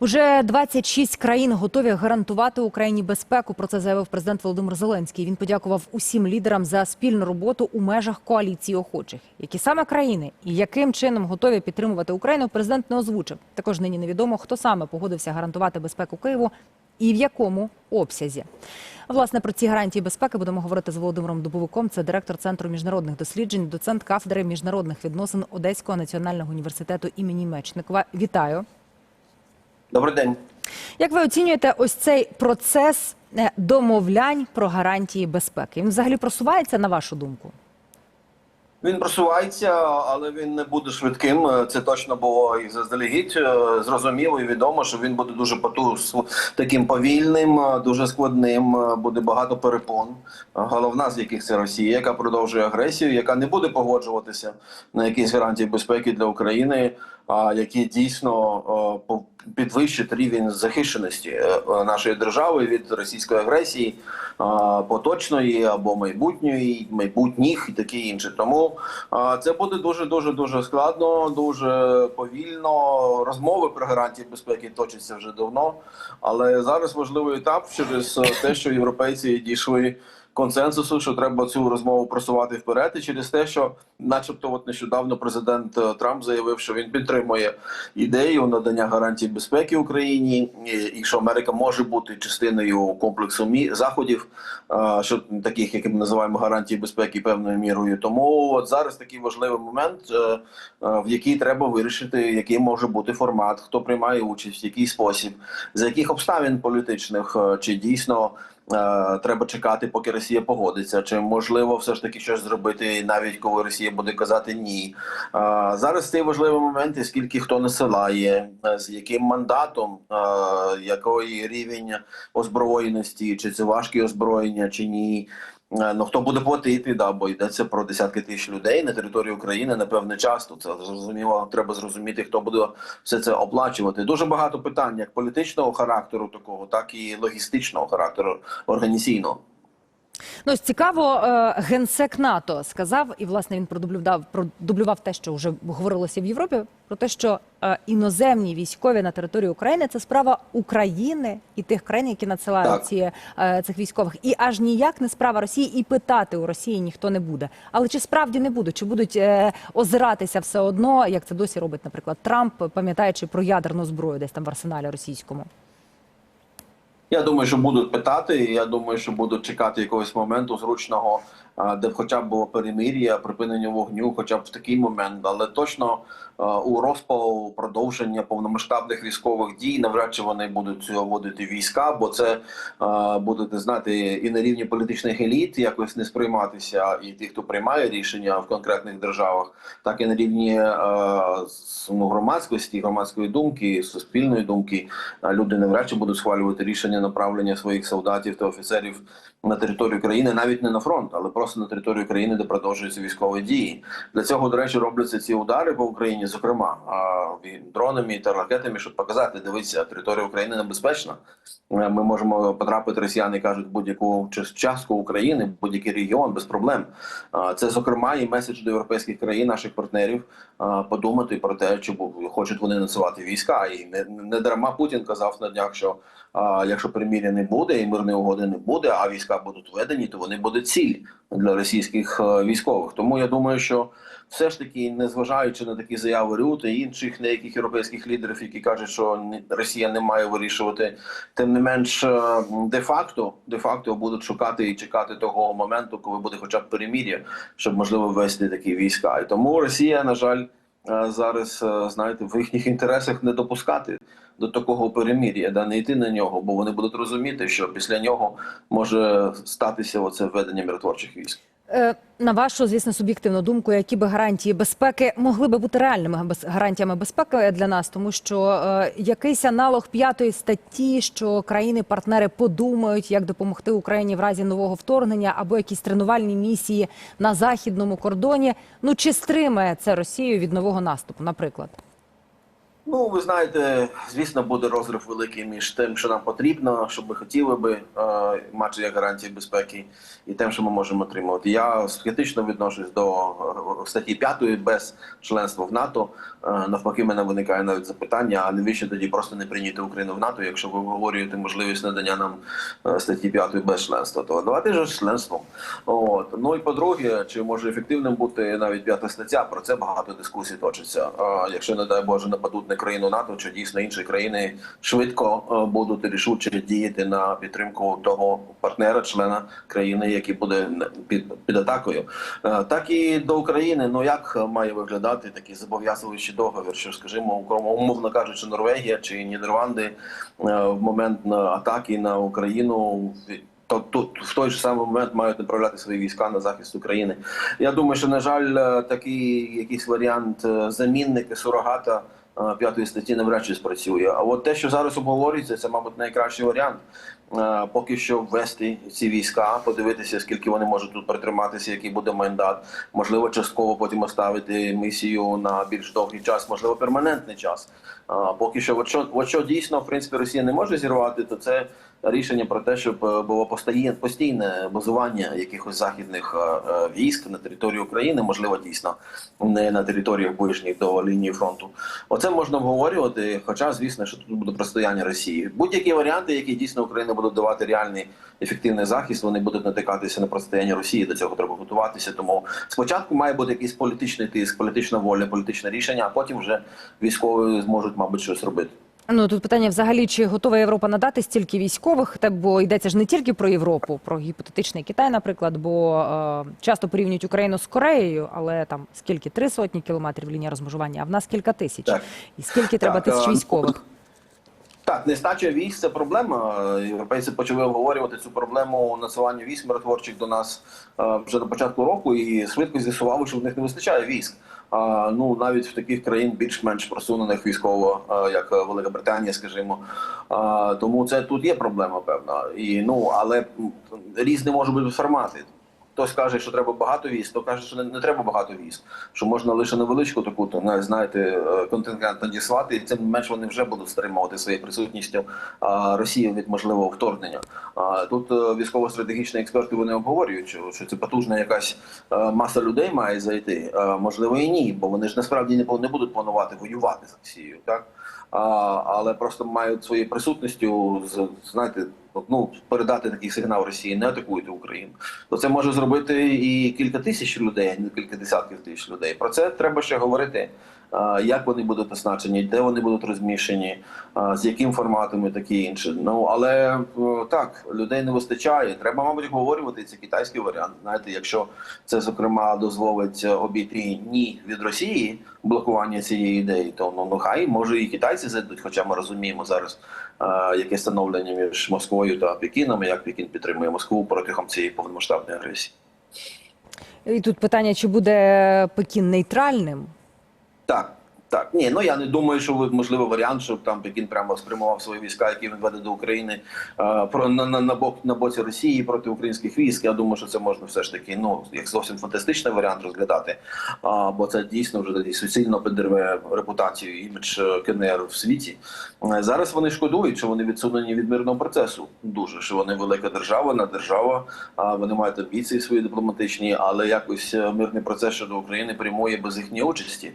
Уже 26 країн готові гарантувати Україні безпеку. Про це заявив президент Володимир Зеленський. Він подякував усім лідерам за спільну роботу у межах коаліції охочих. Які саме країни і яким чином готові підтримувати Україну, президент не озвучив. Також нині невідомо, хто саме погодився гарантувати безпеку Києву і в якому обсязі. Власне про ці гарантії безпеки будемо говорити з Володимиром Дубовиком. Це директор центру міжнародних досліджень, доцент кафедри міжнародних відносин Одеського національного університету імені Мечникова. Вітаю. Добрий день. Як ви оцінюєте ось цей процес е, домовлянь про гарантії безпеки? Він взагалі просувається на вашу думку? Він просувається, але він не буде швидким. Це точно було і заздалегідь е, зрозуміло і відомо, що він буде дуже потус таким повільним, е, дуже складним. е, Буде багато перепон. Е, Головна з яких це Росія, яка продовжує агресію, яка не буде погоджуватися на якісь гарантії безпеки для України, які дійсно підвищать рівень захищеності е, нашої держави від російської агресії поточної або майбутньої, майбутніх і таке інше. Тому це буде дуже дуже дуже складно, дуже повільно. Розмови про гарантії безпеки точаться вже давно. Але зараз важливий етап через те, що європейці дійшли консенсусу, що треба цю розмову просувати вперед, і через те, що, начебто, от нещодавно президент е, Трамп заявив, що він підтримує ідею надання гарантій безпеки Україні, і, що Америка може бути частиною комплексу мі заходів, е, що таких, як ми називаємо гарантії безпеки певною мірою. Тому от зараз такий важливий момент, е, в який треба вирішити, який може бути формат, хто приймає участь, в який спосіб, за яких обставин політичних, чи дійсно. Е, Треба чекати, поки Росія погодиться. Чи можливо все ж таки щось зробити, навіть коли Росія буде казати ні? Е, Зараз цей важливий момент, і скільки хто насилає, е, з яким мандатом, який рівень озброєності, чи це важкі озброєння, чи ні. Е, Ну хто буде платити, да, бо йдеться про десятки тисяч людей на території України на певний час. Це зрозуміло, треба зрозуміти, хто буде все це оплачувати. Дуже багато питань, як політичного характеру, такого, так і логістичного характеру організаційного. Ну, ось цікаво, е, генсек НАТО сказав, і власне він продублював продублював те, що вже говорилося в Європі, про те, що е, іноземні військові на території України це справа України і тих країн, які надсилають ці е, цих військових, і аж ніяк не справа Росії, і питати у Росії ніхто не буде. Але чи справді не будуть? Чи будуть озиратися все одно, як це досі робить, наприклад, Трамп, пам'ятаючи про ядерну зброю, десь там в арсеналі російському? Я думаю, що будуть питати. і Я думаю, що будуть чекати якогось моменту зручного, де б хоча б було перемир'я, припинення вогню, хоча б в такий момент. Але точно у розпал продовження повномасштабних військових дій навряд чи вони будуть вводити війська, бо це будете знати і на рівні політичних еліт якось не сприйматися, і тих, хто приймає рішення в конкретних державах, так і на рівні ну, громадськості, громадської думки, суспільної думки. Люди навряд чи будуть схвалювати рішення направлення своїх солдатів та офіцерів на територію країни, навіть не на фронт, але просто на територію країни, де продовжуються військові дії. Для цього, до речі, робляться ці удари по Україні, зокрема дронами та ракетами, щоб показати, дивіться, територія України небезпечна. Е, Ми можемо потрапити, росіяни кажуть, будь-яку частку України, будь-який регіон без проблем. Це зокрема і меседж до європейських країн, наших партнерів, подумати про те, чи хочуть вони насувати війська. І не, не дарма Путін казав на днях, що а, якщо примір'я не буде і мирної угоди не буде, а війська будуть введені, то вони будуть ціль для російських е, військових. Тому я думаю, що все ж таки, незважаючи на такі заяви Рюта і інших деяких європейських лідерів, які кажуть, що Росія не має вирішувати, тим не менш, е, де-факто, де-факто будуть шукати і чекати того моменту, коли буде хоча б перемір'я, щоб можливо ввести такі війська. І тому Росія, на жаль, зараз е, знаєте, в їхніх інтересах не допускати до такого перемір'я, да не йти на нього, бо вони будуть розуміти, що після нього може статися оце введення миротворчих військ. Е, На вашу, звісно, суб'єктивну думку, які би гарантії безпеки могли би бути реальними гарантіями безпеки для нас, тому що е, якийсь аналог п'ятої статті, що країни-партнери подумають, як допомогти Україні в разі нового вторгнення, або якісь тренувальні місії на західному кордоні. Ну чи стримає це Росію від нового наступу, наприклад? Ну, ви знаєте, звісно, буде розрив великий між тим, що нам потрібно, що ми хотіли би е, мати як гарантії безпеки, і тим, що ми можемо отримувати. Я скептично відношусь до е, статті 5 без членства в НАТО. Е, навпаки, мене виникає навіть запитання: а навіщо тоді просто не прийняти Україну в НАТО, якщо ви обговорюєте можливість надання нам е, статті 5 без членства, то давайте ж членством. От ну і по-друге, чи може ефективним бути навіть п'ята стаття? Про це багато дискусій точиться. Якщо не дай Боже нападуть на країну НАТО, чи дійсно інші країни швидко е, будуть рішуче діяти на підтримку того партнера, члена країни, який буде під, під атакою, Е, так і до України. Ну як має виглядати такий зобов'язуючий договір? Що скажімо, умовно кажучи, Норвегія чи Нідерланди е, в момент атаки на Україну то тут в той же самий момент мають направляти свої війська на захист України. Я думаю, що на жаль, такий якийсь варіант замінники сурогата п'ятої статті навряд чи спрацює. А от те, що зараз обговорюється, це, мабуть, найкращий варіант. Е, Поки що ввести ці війська, подивитися, скільки вони можуть тут протриматися, який буде мандат. Можливо, частково потім оставити місію на більш довгий час, можливо, перманентний час. А, Поки що, от що, от що дійсно в принципі Росія не може зірвати, то це рішення про те, щоб е, було постійне, базування якихось західних е, е, військ на території України, можливо, дійсно не на територіях ближніх до лінії фронту. Оце можна обговорювати. Хоча, звісно, що тут буде простояння Росії. Будь-які варіанти, які дійсно Україна буде давати реальний ефективний захист, вони будуть натикатися на протистояння Росії. До цього треба готуватися. Тому спочатку має бути якийсь політичний тиск, політична воля, політичне рішення, а потім вже військові зможуть, мабуть, щось робити. Ну тут питання взагалі, чи готова Європа надати стільки військових? Та бо йдеться ж не тільки про Європу, про гіпотетичний Китай, наприклад, бо е, часто порівнюють Україну з Кореєю, але там скільки три сотні кілометрів лінія розмежування, а в нас кілька тисяч. Так. І скільки треба Так, тисяч е, військових? Так, нестача військ це проблема. Європейці почали обговорювати цю проблему насування військ миротворчих до нас е, вже на початку року, і швидко з'ясували, що в них не вистачає військ. Ну навіть в таких країн більш-менш просунених військово, як Велика Британія, скажімо. Тому це тут є проблема, певна. І ну але різні можуть бути формати. Хтось каже, що треба багато військ, хто каже, що не, не треба багато військ, що можна лише невеличку таку, то знаєте, е, контингент надіслати, і цим менш вони вже будуть стримувати своєю присутністю а, Росію від можливого вторгнення. А тут е, військово-стратегічні експерти вони обговорюють, що, що це потужна якась е, маса людей має зайти. Е, можливо, і ні, бо вони ж насправді не, не будуть планувати воювати з Росією, так а, але просто мають своєю присутністю знаєте. Ну, передати такий сигнал Росії, не атакуйте Україну, то це може зробити і кілька тисяч людей, а не кілька десятків тисяч людей. Про це треба ще говорити. Як вони будуть оснащені, де вони будуть розміщені, з яким форматом і таке інше. Ну але е, так людей не вистачає. Треба, мабуть, обговорювати цей китайський варіант. Знаєте, якщо це зокрема дозволить е, обійти ні від Росії блокування цієї ідеї, то ну, ну хай може і китайці зайдуть. Хоча ми розуміємо зараз, е, яке становлення між Москвою та Пекіном, як Пекін підтримує Москву протягом цієї повномасштабної агресії. І тут питання, чи буде Пекін нейтральним? Так, так. Ні, ну я не думаю, що можливо варіант, щоб там Пекін прямо спрямував свої війська, які він веде до України е, про на, на, на бок на боці Росії проти українських військ. Я думаю, що це можна все ж таки, ну як зовсім фантастичний варіант розглядати. А, бо це дійсно вже тоді суцільно підірве репутацію імідж е, КНР в світі. Е, Зараз вони шкодують, що вони відсунені від мирного процесу. Дуже що вони велика держава, на держава. А вони мають амбіції свої дипломатичні, але якось мирний процес щодо України прямує без їхньої участі.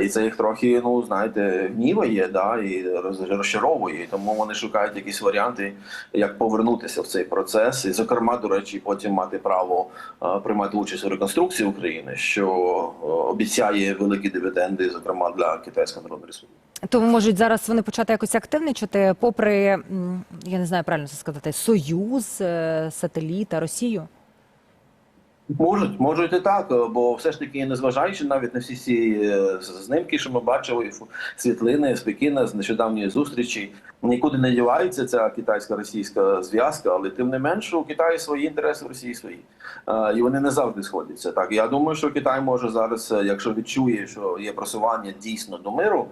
І це їх трохи, ну знаєте, гніває, да, і розчаровує. Тому вони шукають якісь варіанти, як повернутися в цей процес. І, зокрема, до речі, потім мати право приймати участь у реконструкції України, що обіцяє великі дивіденди, зокрема для Китайської Народної Республіки. То можуть зараз вони почати якось активничати, попри я не знаю правильно це сказати, союз, е, сателіта, Росію. Можуть, можуть і так, бо все ж таки, незважаючи навіть на всі ці е, знимки, що ми бачили, світлини з Пекіна з нещодавньої зустрічі, нікуди не дівається ця китайсько-російська зв'язка, але тим не менше у Китаї свої інтереси, в Росії свої. Е, І вони не завжди сходяться. Так я думаю, що Китай може зараз, е, якщо відчує, що є просування дійсно до миру,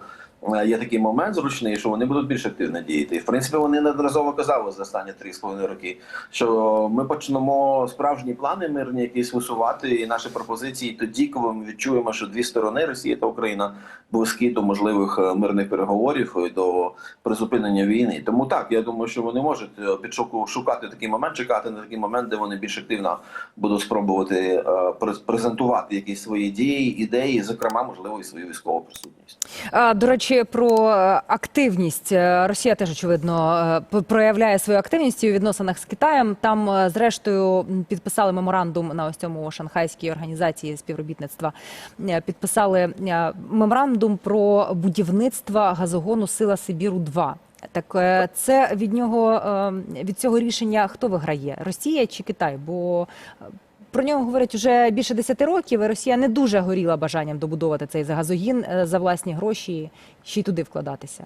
є такий момент зручний, що вони будуть більш активно діяти. І в принципі вони неодноразово казали за останні 3,5 роки, що ми почнемо справжні плани мирні якісь висувати, і наші пропозиції тоді, коли ми відчуємо, що дві сторони Росія та Україна близькі до можливих е, мирних переговорів і до призупинення війни. Тому так я думаю, що вони можуть е, шукати такий момент, чекати на такий момент, де вони більш активно будуть спробувати е, презентувати якісь свої дії, ідеї, зокрема, можливо, і свою військову присутність. До речі, про е, активність Е, Росія теж очевидно е, проявляє свою активність у відносинах з Китаєм. Там, зрештою, підписали меморандум на ось цьому шанхайській організації співробітництва. Підписали меморандум про будівництво газогону Сила Сибіру 2 Так це від нього від цього рішення хто виграє? Росія чи Китай? Бо про нього говорять вже більше 10 років. і Росія не дуже горіла бажанням добудовувати цей газогін е, за власні гроші, ще й туди вкладатися.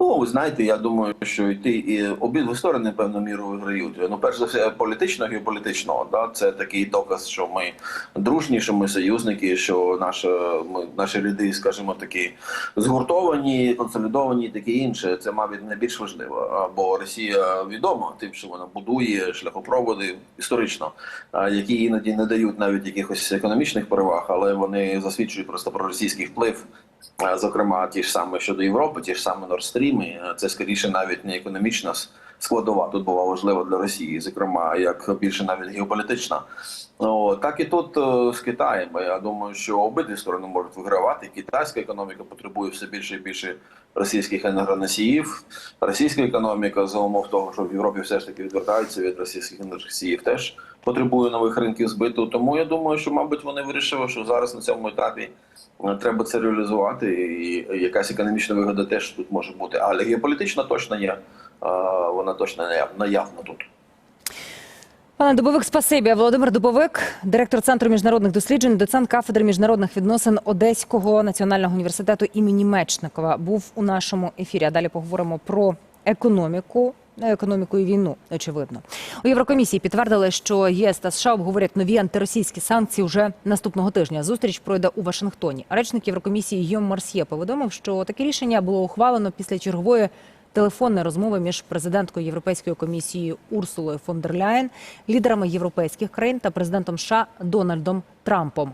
Ну, ви знаєте, я думаю, що йти і обидві сторони певну міру виграють. Ну, перш за все, політично геополітично. Да? Це такий доказ, що ми дружні, що ми союзники, що наша, ми, наші ряди, скажімо, такі згуртовані, консолідовані, таке інше. Це, мабуть, найбільш важливо. А, Бо Росія відома тим, що вона будує шляхопроводи історично, які іноді не дають навіть якихось економічних переваг, але вони засвідчують просто про російський вплив. Зокрема, ті ж саме щодо Європи, ті ж саме Норстріми. Е, Це скоріше навіть не економічна складова тут була важлива для Росії, зокрема, як більше навіть геополітична. О, так і тут е, з Китаєм. Я думаю, що обидві сторони можуть вигравати. Китайська економіка потребує все більше і більше російських енергоносіїв. Російська економіка за умов того, що в Європі все ж таки відвертаються від російських енергоносіїв, теж потребує нових ринків збиту. Тому я думаю, що, мабуть, вони вирішили, що зараз на цьому етапі е, треба це реалізувати, і якась економічна вигода теж тут може бути. Але геополітична точно є. Е, Вона точно наяв- наявна тут. Пане Дубовик, спасибі. Володимир Дубовик, директор Центру міжнародних досліджень, доцент кафедри міжнародних відносин Одеського національного університету імені Мечникова, був у нашому ефірі. А далі поговоримо про економіку. ну, Економіку і війну, очевидно. У Єврокомісії підтвердили, що ЄС та США обговорять нові антиросійські санкції вже наступного тижня. Зустріч пройде у Вашингтоні. Речник Єврокомісії Йом Марсьє повідомив, що таке рішення було ухвалено після чергової телефонної розмови між президенткою Європейської комісії Урсулою фон дер Ляєн, лідерами європейських країн та президентом США Дональдом Трампом.